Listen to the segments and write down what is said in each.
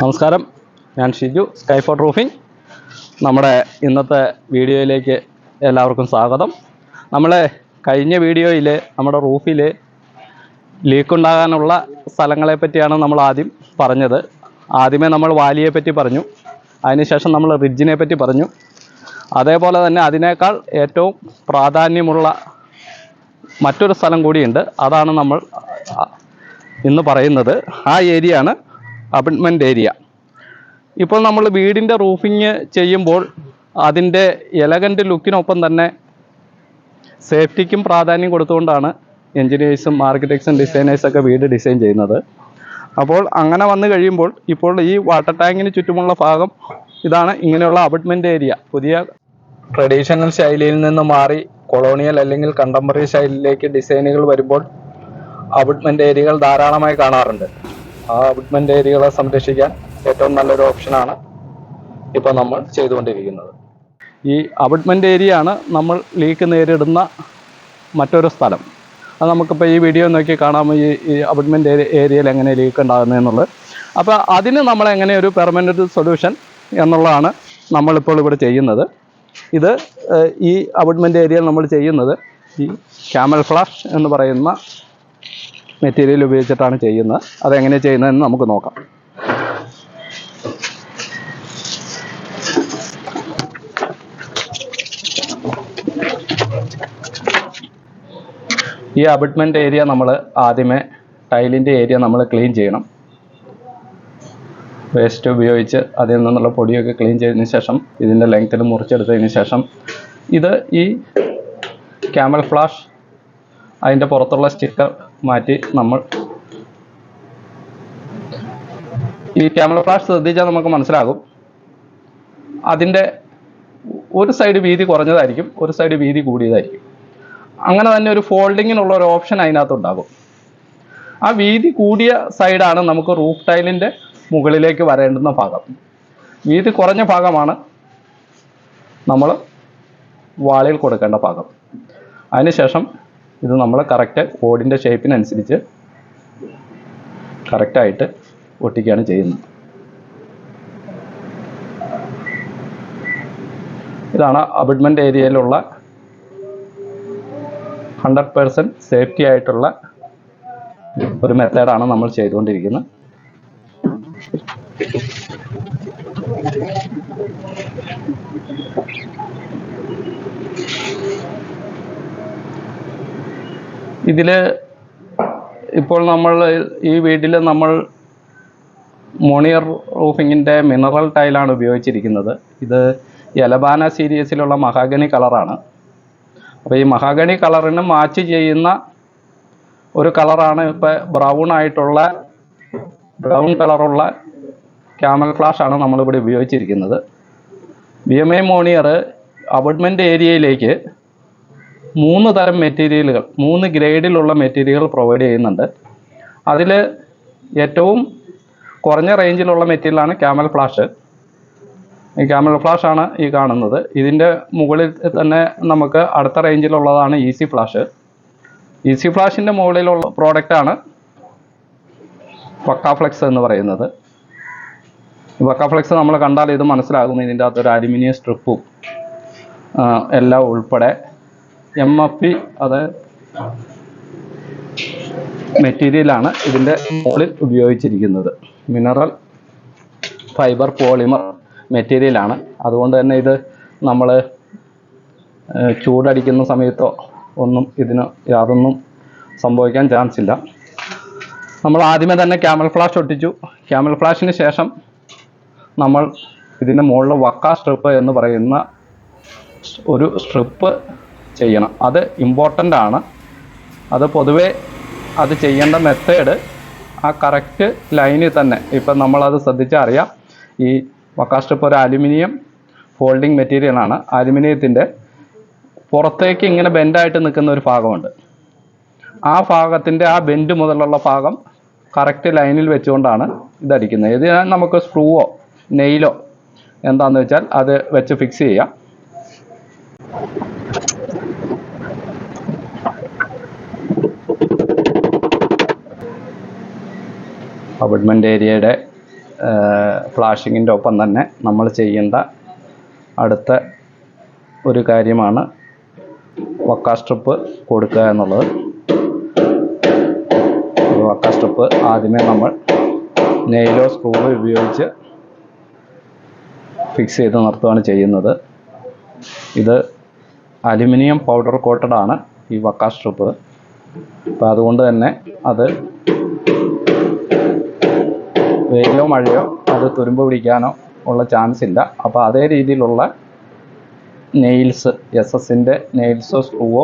നമസ്കാരം. ഞാൻ ഷിജു സ്കൈഫോർട്ട് റൂഫിംഗ് നമ്മുടെ ഇന്നത്തെ വീഡിയോയിലേക്ക് എല്ലാവർക്കും സ്വാഗതം. നമ്മൾ കഴിഞ്ഞ വീഡിയോയിൽ നമ്മുടെ റൂഫിൽ ലീക്ക് ഉണ്ടാകാനുള്ള സ്ഥലങ്ങളെ പറ്റിയാണ് നമ്മൾ ആദ്യം പറഞ്ഞത്. ആദ്യമേ നമ്മൾ വാലിയെ പറ്റി പറഞ്ഞു. അതിനുശേഷം നമ്മൾ റിഡ്ജിനെ പറ്റി പറഞ്ഞു. അതേപോലെ തന്നെ അതിനേക്കാൾ ഏറ്റവും പ്രാധാന്യമുള്ള മറ്റൊരു സ്ഥലം കൂടിയുണ്ട്. അതാണ് നമ്മൾ ഇന്ന് പറയുന്നത്. ആ ഏരിയ അബിറ്റ്മെന്റ് ഏരിയ ഇപ്പോൾ നമ്മൾ വീടിന്റെ റൂഫിങ് ചെയ്യുമ്പോൾ അതിന്റെ എലഗന്റ് ലുക്കിനൊപ്പം തന്നെ സേഫ്റ്റിക്കും പ്രാധാന്യം കൊടുത്തുകൊണ്ടാണ് എൻജിനീയേഴ്സും ആർക്കിടെക്ട്സും ഡിസൈനേഴ്സൊക്കെ വീട് ഡിസൈൻ ചെയ്യുന്നത്. അപ്പോൾ അങ്ങനെ വന്നു കഴിയുമ്പോൾ ഇപ്പോൾ ഈ വാട്ടർ ടാങ്കിന് ചുറ്റുമുള്ള ഭാഗം ഇതാണ് ഇങ്ങനെയുള്ള അപ്പാർട്ട്മെന്റ് ഏരിയ പുതിയ ട്രഡീഷണൽ ശൈലിയിൽ നിന്ന് മാറി കൊളോണിയൽ അല്ലെങ്കിൽ കണ്ടംപററി ശൈലിയിലേക്ക് ഡിസൈനുകൾ വരുമ്പോൾ അപ്പാർട്ട്മെന്റ് ഏരിയകൾ ധാരാളമായി കാണാറുണ്ട്. ആ വുഡ്മെന്റ് ഏരിയകളെ സംരക്ഷിക്കാൻ ഏറ്റവും നല്ലൊരു ഓപ്ഷനാണ് ഇപ്പോൾ നമ്മൾ ചെയ്തുകൊണ്ടിരിക്കുന്നത്. ഈ അബഡ്മെന്റ് ഏരിയ ആണ് നമ്മൾ ലീക്ക് നേരിടുന്ന മറ്റൊരു സ്ഥലം. അത് നമുക്കിപ്പോൾ ഈ വീഡിയോ നോക്കി കാണാം ഈ ഈ അബിറ്റ്മെന്റ് ഏരിയയിൽ എങ്ങനെ ലീക്ക് ഉണ്ടാകുന്നതെന്നുള്ളത് അപ്പോൾ അതിന് നമ്മൾ എങ്ങനെ ഒരു പെർമനന്റ് സൊല്യൂഷൻ എന്നുള്ളതാണ് നമ്മളിപ്പോൾ ഇവിടെ ചെയ്യുന്നത്. ഇത് ഈ അബഡ്മെന്റ് ഏരിയയിൽ നമ്മൾ ചെയ്യുന്നത് ഈ ക്യാമൽ ഫ്ലാഷ് എന്ന് പറയുന്ന മെറ്റീരിയൽ ഉപയോഗിച്ചിട്ടാണ് ചെയ്യുന്നത്. അതെങ്ങനെ ചെയ്യുന്നതെന്ന് നമുക്ക് നോക്കാം. ഈ അബിട്ട്മെന്റ് ഏരിയ നമ്മൾ ആദ്യമേ ടൈലിന്റെ ഏരിയ നമ്മൾ ക്ലീൻ ചെയ്യണം. വേസ്റ്റ് ഉപയോഗിച്ച് അതിൽ നിന്നുള്ള പൊടിയൊക്കെ ക്ലീൻ ചെയ്തതിന് ശേഷം ഇതിന്റെ ലെങ്ത്തിൽ മുറിച്ചെടുത്തതിന് ശേഷം ഇത് ഈ ക്യാമൽ ഫ്ലാഷ് അതിന്റെ പുറത്തുള്ള സ്റ്റിക്കർ മാറ്റി നമ്മൾ ഈ ക്യാമറ ഫ്ലാഷ് ശ്രദ്ധിച്ചാൽ നമുക്ക് മനസ്സിലാകും. അതിന്റെ ഒരു സൈഡ് വീതി കുറഞ്ഞതായിരിക്കും ഒരു സൈഡ് വീതി കൂടിയതായിരിക്കും. അങ്ങനെ തന്നെ ഒരു ഫോൾഡിങ്ങിനുള്ള ഒരു ഓപ്ഷൻ അതിനകത്തുണ്ടാകും ആ വീതി കൂടിയ സൈഡാണ് നമുക്ക് റൂഫ് ടൈലിന്റെ മുകളിലേക്ക് വരേണ്ടുന്ന ഭാഗം. വീതി കുറഞ്ഞ ഭാഗമാണ് നമ്മൾ വാളിൽ കൊടുക്കേണ്ട ഭാഗം. അതിനുശേഷം ഇത് നമ്മൾ കറക്റ്റ് ഓടിന്റെ ഷേപ്പിനനുസരിച്ച് കറക്റ്റായിട്ട് ഒട്ടിക്കുകയാണ് ചെയ്യുന്നത്. ഇതാണ് അബിഡ്മെന്റ് ഏരിയയിലുള്ള ഹൺഡ്രഡ് പേഴ്സന്റ് സേഫ്റ്റി ആയിട്ടുള്ള ഒരു മെത്തേഡാണ് നമ്മൾ ചെയ്തുകൊണ്ടിരിക്കുന്നത്. ഇതിൽ ഇപ്പോൾ നമ്മൾ ഈ വീട്ടിൽ നമ്മൾ മോണിയർ റൂഫിങ്ങിന്റെ മിനറൽ ടൈലാണ് ഉപയോഗിച്ചിരിക്കുന്നത്. ഇത് യലബാന സീരീസിലുള്ള മഹാഗണി കളറാണ്. അപ്പോൾ ഈ മഹാഗണി കളറിന് മാച്ച് ചെയ്യുന്ന ഒരു കളറാണ് ഇപ്പോൾ ബ്രൗൺ ആയിട്ടുള്ള ബ്രൗൺ കളറുള്ള ക്യാമൽ ഫ്ലാഷാണ് നമ്മളിവിടെ ഉപയോഗിച്ചിരിക്കുന്നത്. B M I Monier abutment ഏരിയയിലേക്ക് മൂന്ന് തരം മെറ്റീരിയലുകൾ മൂന്ന് ഗ്രേഡിലുള്ള മെറ്റീരിയൽ പ്രൊവൈഡ് ചെയ്യുന്നുണ്ട്. അതിൽ ഏറ്റവും കുറഞ്ഞ റേഞ്ചിലുള്ള മെറ്റീരിയലാണ് ക്യാമൽ ഫ്ലാഷ്. ഈ ക്യാമൽ ഫ്ലാഷ് ആണ് ഈ കാണുന്നത്. ഇതിന്റെ മുകളിൽ തന്നെ നമുക്ക് അടുത്ത റേഞ്ചിലുള്ളതാണ് ഈസി ഫ്ലാഷ്. ഈസി ഫ്ലാഷിന്റെ മുകളിലുള്ള പ്രോഡക്റ്റാണ് വക്കാഫ്ലെക്സ് എന്ന് പറയുന്നത്. വക്കാഫ്ലെക്സ് നമ്മൾ കണ്ടാൽ ഇത് മനസ്സിലാകും ഇതിന്റെ ഒരു അലുമിനിയം സ്ട്രിപ്പും എല്ലാം ഉൾപ്പെടെ എം എഫ് പി അത് മെറ്റീരിയലാണ് ഇതിന്റെ മുകളിൽ ഉപയോഗിച്ചിരിക്കുന്നത്. മിനറൽ ഫൈബർ പോളിമർ മെറ്റീരിയലാണ്. അതുകൊണ്ട് തന്നെ ഇത് നമ്മൾ ചൂടടിക്കുന്ന സമയത്തോ ഒന്നും ഇതിന് യാതൊന്നും സംഭവിക്കാൻ ചാൻസ് ഇല്ല. നമ്മൾ ആദ്യമേ തന്നെ ക്യാമൽ ഫ്ലാഷ് ഒട്ടിച്ചു. ക്യാമൽ ഫ്ലാഷിന് ശേഷം നമ്മൾ ഇതിന്റെ മുകളിൽ വക്ക സ്ട്രിപ്പ് എന്ന് പറയുന്ന ഒരു സ്ട്രിപ്പ് ചെയ്യണം. അത് ഇമ്പോർട്ടന്റ് ആണ്. അത് പൊതുവേ അത് ചെയ്യേണ്ട മെത്തേഡ് ആ കറക്റ്റ് ലൈനിൽ തന്നെ. ഇപ്പം നമ്മളത് ശ്രദ്ധിച്ചാൽ അറിയാം. ഈ വക്ക സ്ട്രിപ്പ് ഒരു അലുമിനിയം ഫോൾഡിങ് മെറ്റീരിയലാണ് അലുമിനിയത്തിന്റെ പുറത്തേക്ക് ഇങ്ങനെ ബെൻഡായിട്ട് നിൽക്കുന്ന ഒരു ഭാഗമുണ്ട്. ആ ഭാഗത്തിന്റെ ആ ബെൻഡ് മുതലുള്ള ഭാഗം കറക്റ്റ് ലൈനിൽ വെച്ചുകൊണ്ടാണ് ഇതടിക്കുന്നത്. ഇത് നമുക്ക് സ്ക്രൂവോ നെയിലോ എന്താണെന്ന് വെച്ചാൽ അത് വെച്ച് ഫിക്സ് ചെയ്യാം. അബഡ്മെന്റ് ഏരിയയുടെ ഫ്ലാഷിങ്ങിന്റെ ഒപ്പം തന്നെ നമ്മൾ ചെയ്യേണ്ട അടുത്ത ഒരു കാര്യമാണ് വക്കാ സ്ട്രിപ്പ് കൊടുക്കുക എന്നുള്ളത്. വക്കാ സ്ട്രിപ്പ് ആദ്യമേ നമ്മൾ നെയിലോ സ്ക്രൂവോ ഉപയോഗിച്ച് ഫിക്സ് ചെയ്ത് നിർത്തുകയാണ് ചെയ്യുന്നത്. ഇത് അലുമിനിയം പൗഡർ കോട്ടഡാണ് ഈ വക്കാ സ്ട്രിപ്പ് അപ്പോൾ അതുകൊണ്ട് തന്നെ അത് വെയിലോ മഴയോ അത് തുരുമ്പ് പിടിക്കാനോ ഉള്ള ചാൻസ് ഇല്ല. അപ്പോൾ അതേ രീതിയിലുള്ള നെയിൽസ് എസ് എസിന്റെ നെയിൽസോ സ്ക്രൂവോ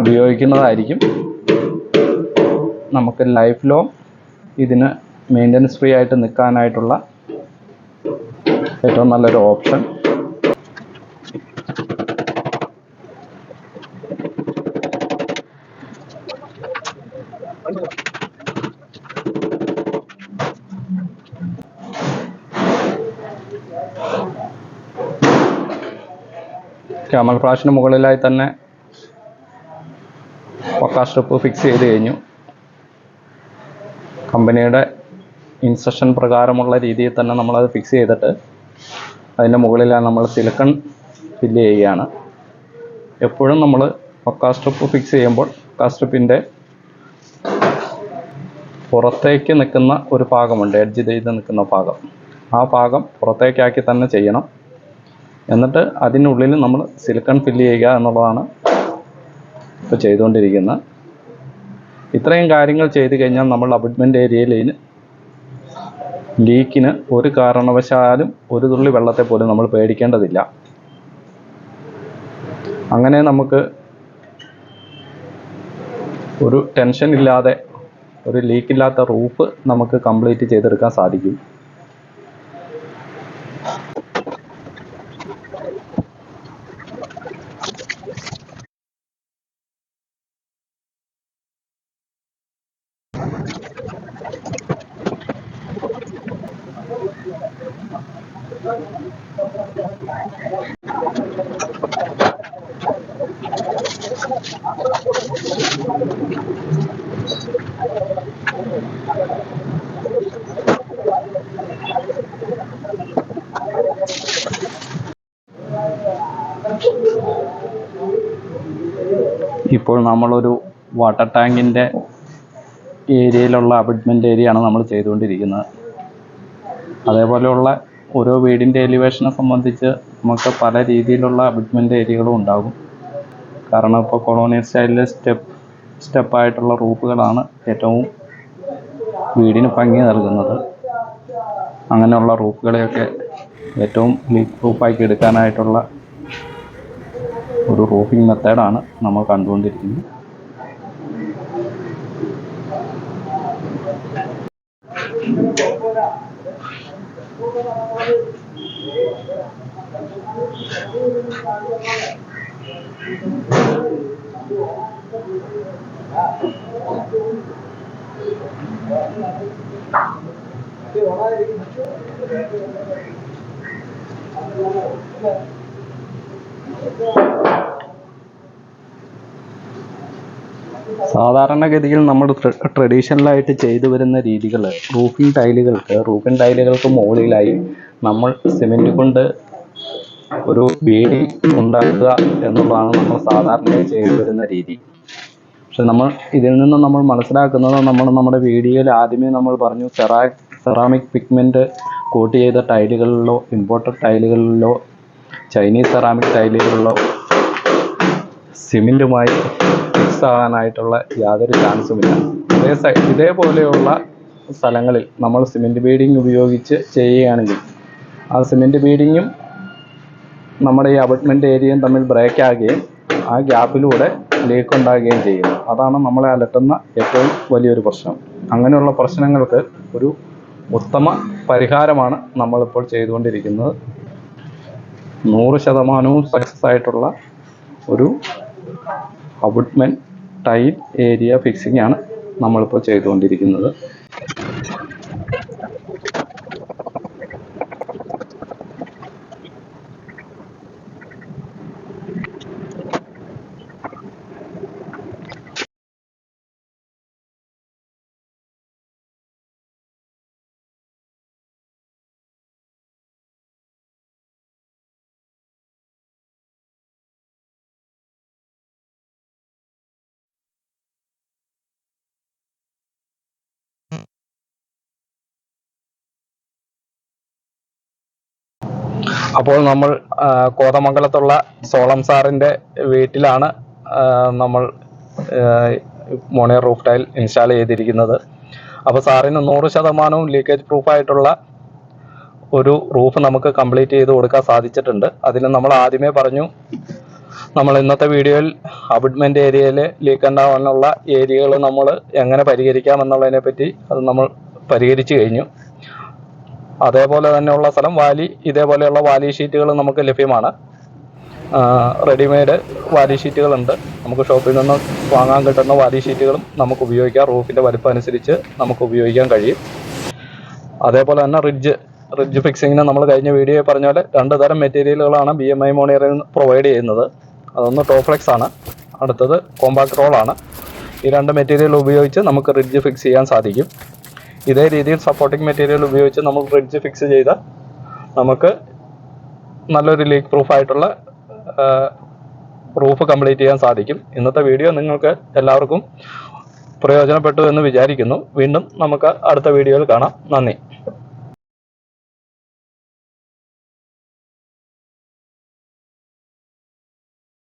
ഉപയോഗിക്കുന്നതായിരിക്കും നമുക്ക് ലൈഫ് ലോങ് ഇതിന് മെയിന്റനൻസ് ഫ്രീ ആയിട്ട് നിൽക്കാനായിട്ടുള്ള ഏറ്റവും നല്ലൊരു ഓപ്ഷൻ ക്യാമൽ ഫ്ലാഷിന് മുകളിലായി തന്നെ പക്കാ സ്ട്രിപ്പ് ഫിക്സ് ചെയ്ത് കഴിഞ്ഞു. കമ്പനിയുടെ ഇൻസ്ട്രക്ഷൻ പ്രകാരമുള്ള രീതിയിൽ തന്നെ നമ്മളത് ഫിക്സ് ചെയ്തിട്ട് അതിന്റെ മുകളിലാണ് നമ്മൾ സിലിക്കൺ ഫില്ല് ചെയ്യുകയാണ്. എപ്പോഴും നമ്മൾ പക്കാ സ്ട്രിപ്പ് ഫിക്സ് ചെയ്യുമ്പോൾ പക്കാ സ്ട്രിപ്പിന്റെ പുറത്തേക്ക് നിൽക്കുന്ന ഒരു ഭാഗമുണ്ട് എഡ്ജ് ചെയ്ത് നിൽക്കുന്ന ഭാഗം. ആ ഭാഗം പുറത്തേക്കാക്കി തന്നെ ചെയ്യണം. എന്നിട്ട് അതിനുള്ളിൽ നമ്മൾ സിലിക്കൺ ഫില്ല് ചെയ്യുക എന്നുള്ളതാണ് ഇപ്പോൾ ചെയ്തുകൊണ്ടിരിക്കുന്നത്. ഇത്രയും കാര്യങ്ങൾ ചെയ്തു കഴിഞ്ഞാൽ നമ്മൾ അബിഡ്മെന്റ് ഏരിയയിൽ ലീക്കിന് ഒരു കാരണവശാലും ഒരു തുള്ളി വെള്ളത്തെ പോലും നമ്മൾ പേടിക്കേണ്ടതില്ല. അങ്ങനെ നമുക്ക് ഒരു ടെൻഷൻ ഇല്ലാതെ ഒരു ലീക്കില്ലാത്ത റൂഫ് നമുക്ക് കംപ്ലീറ്റ് ചെയ്തെടുക്കാൻ സാധിക്കും. ഇപ്പോൾ നമ്മളൊരു വാട്ടർ ടാങ്കിന്റെ ഏരിയയിലുള്ള അബിഡ്മെന്റ് ഏരിയയാണ് നമ്മൾ ചെയ്തുകൊണ്ടിരിക്കുന്നത്. അതേപോലെയുള്ള ഓരോ വീടിന്റെ എലിവേഷനെ സംബന്ധിച്ച് നമുക്ക് പല രീതിയിലുള്ള അബിറ്റ്മെന്റ് ഏരിയകളും ഉണ്ടാകും. കാരണം ഇപ്പോൾ കൊളോണിയൽ സ്റ്റൈലിൽ സ്റ്റെപ്പ് സ്റ്റെപ്പായിട്ടുള്ള റൂഫുകളാണ് ഏറ്റവും വീടിന് ഭംഗി നൽകുന്നത്. അങ്ങനെയുള്ള റൂഫുകളെയൊക്കെ ഏറ്റവും ലീക്ക് പ്രൂഫാക്കി എടുക്കാനായിട്ടുള്ള ഒരു റൂഫിംഗ് മെത്തേഡാണ് നമ്മൾ കണ്ടുകൊണ്ടിരിക്കുന്നത്. സാധാരണഗതിയിൽ നമ്മൾ ട്രഡീഷണലായിട്ട് ചെയ്തു വരുന്ന രീതികൾ റൂഫിംഗ് ടൈലുകൾക്ക് റൂഫിംഗ് ടൈലുകൾക്ക് മുകളിലായി നമ്മൾ സിമെന്റ് കൊണ്ട് ഒരു ബീഡിങ് ഉണ്ടാക്കുക എന്നുള്ളതാണ് നമ്മൾ സാധാരണയായി ചെയ്തു വരുന്ന രീതി. പക്ഷെ നമ്മൾ ഇതിൽ നിന്ന് നമ്മൾ മനസ്സിലാക്കുന്നത് നമ്മൾ നമ്മുടെ വീഡിയോയിൽ ആദ്യമേ നമ്മൾ പറഞ്ഞു സെറാ സെറാമിക് പിഗ്മെന്റ് കോട്ട് ചെയ്ത ടൈലുകളിലോ ഇമ്പോർട്ടഡ് ടൈലുകളിലോ ചൈനീസ് സെറാമിക് ടൈലുകളിലോ സിമെന്റുമായി മിക്സ് ആകാനായിട്ടുള്ള യാതൊരു ചാൻസുമില്ല സൈ ഇതേപോലെയുള്ള സ്ഥലങ്ങളിൽ നമ്മൾ സിമെന്റ് ബീഡിങ് ഉപയോഗിച്ച് ചെയ്യുകയാണെങ്കിൽ ആ സിമെന്റ് ബീഡിങ്ങും നമ്മുടെ ഈ അബട്ട്മെന്റ് ഏരിയയും തമ്മിൽ ബ്രേക്ക് ആകുകയും ആ ഗ്യാപ്പിലൂടെ ലീക്ക് ഉണ്ടാകുകയും ചെയ്യുന്നു. അതാണ് നമ്മളെ അലട്ടുന്ന ഏറ്റവും വലിയൊരു പ്രശ്നം. അങ്ങനെയുള്ള പ്രശ്നങ്ങൾക്ക് ഒരു ഉത്തമ പരിഹാരമാണ് നമ്മളിപ്പോൾ ചെയ്തുകൊണ്ടിരിക്കുന്നത്. നൂറ് ശതമാനവും സക്സസ് ആയിട്ടുള്ള ഒരു അബുട്ട്മെന്റ് ടൈൽ ഏരിയ ഫിക്സിംഗ് ആണ് നമ്മളിപ്പോൾ ചെയ്തുകൊണ്ടിരിക്കുന്നത്. അപ്പോൾ നമ്മൾ കോതമംഗലത്തുള്ള സോളം സാറിന്റെ വീട്ടിലാണ് നമ്മൾ മോണിയർ റൂഫ് ടൈൽ ഇൻസ്റ്റാൾ ചെയ്തിരിക്കുന്നത്. അപ്പോൾ സാറിന് നൂറ് ശതമാനവും ലീക്കേജ് പ്രൂഫായിട്ടുള്ള ഒരു റൂഫ് നമുക്ക് കംപ്ലീറ്റ് ചെയ്ത് കൊടുക്കാൻ സാധിച്ചിട്ടുണ്ട്. അതിന് നമ്മൾ ആദ്യമേ പറഞ്ഞു നമ്മൾ ഇന്നത്തെ വീഡിയോയിൽ അബിഡ്മെന്റ് ഏരിയയിൽ ലീക്ക് ഉണ്ടാവാനുള്ള ഏരിയകൾ നമ്മൾ എങ്ങനെ പരിഹരിക്കാം എന്നുള്ളതിനെ പറ്റി അത് നമ്മൾ പരിഹരിച്ചു കഴിഞ്ഞു. അതേപോലെ തന്നെയുള്ള സ്ഥലം വാലി ഇതേപോലെയുള്ള വാലി ഷീറ്റുകൾ നമുക്ക് ലഭ്യമാണ്. റെഡിമെയ്ഡ് വാലി ഷീറ്റുകളുണ്ട്. നമുക്ക് ഷോപ്പിൽ നിന്ന് വാങ്ങാൻ കിട്ടുന്ന വാലി ഷീറ്റുകളും നമുക്ക് ഉപയോഗിക്കാം. റൂഫിന്റെ വലിപ്പം അനുസരിച്ച് നമുക്ക് ഉപയോഗിക്കാൻ കഴിയും. അതേപോലെ തന്നെ റിഡ്ജ് റിഡ്ജ് ഫിക്സിങ്ങിന് നമ്മൾ കഴിഞ്ഞ വീഡിയോയിൽ പറഞ്ഞ പോലെ രണ്ട് തരം മെറ്റീരിയലുകളാണ് ബി എം ഐ മോണിയറിൽ പ്രൊവൈഡ് ചെയ്യുന്നത്. അതൊന്ന് ടോഫ്ലെക്സ് ആണ് അടുത്തത് കോമ്പാക്ട് റോളാണ് ഈ രണ്ട് മെറ്റീരിയൽ ഉപയോഗിച്ച് നമുക്ക് റിഡ്ജ് ഫിക്സ് ചെയ്യാൻ സാധിക്കും. ഇതേ രീതിയിൽ സപ്പോർട്ടിംഗ് മെറ്റീരിയൽ ഉപയോഗിച്ച് നമ്മൾ ഫ്രിഡ്ജ് ഫിക്സ് ചെയ്താൽ നമുക്ക് നല്ലൊരു ലീക്ക് പ്രൂഫ് ആയിട്ടുള്ള റൂഫ് കംപ്ലീറ്റ് ചെയ്യാൻ സാധിക്കും. ഇന്നത്തെ വീഡിയോ നിങ്ങൾക്ക് എല്ലാവർക്കും പ്രയോജനപ്പെട്ടു എന്ന് വിചാരിക്കുന്നു. വീണ്ടും നമുക്ക് അടുത്ത വീഡിയോയിൽ കാണാം. നന്ദി.